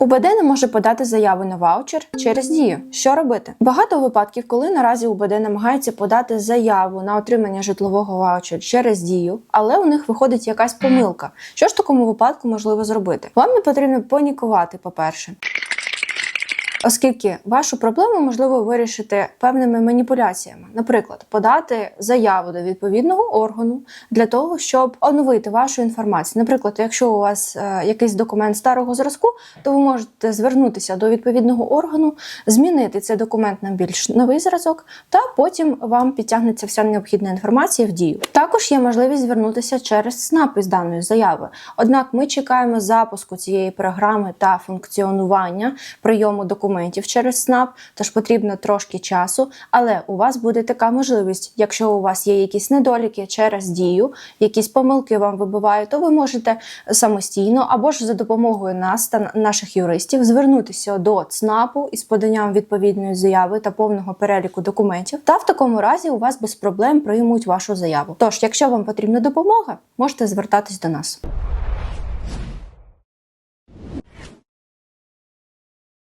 УБД не може подати заяву на ваучер через дію. Що робити? Багато випадків, коли наразі УБД намагається подати заяву на отримання житлового ваучера через дію, але у них виходить якась помилка. Що ж такому випадку можливо зробити? Вам не потрібно панікувати, по-перше. Оскільки вашу проблему можливо вирішити певними маніпуляціями, наприклад, подати заяву до відповідного органу для того, щоб оновити вашу інформацію. Наприклад, якщо у вас е, якийсь документ старого зразку, то ви можете звернутися до відповідного органу, змінити цей документ на більш новий зразок, та потім вам підтягнеться вся необхідна інформація в дію. Також є можливість звернутися через СНАП із даної заяви. Однак ми чекаємо запуску цієї програми та функціонування прийому документів через СНАП, тож потрібно трошки часу, але у вас буде така можливість, якщо у вас є якісь недоліки через дію, якісь помилки вам вибивають, то ви можете самостійно або ж за допомогою нас та наших юристів звернутися до ЦНАПу із поданням відповідної заяви та повного переліку документів. Та в такому разі у вас без проблем приймуть вашу заяву. Тож, якщо вам потрібна допомога, можете звертатись до нас.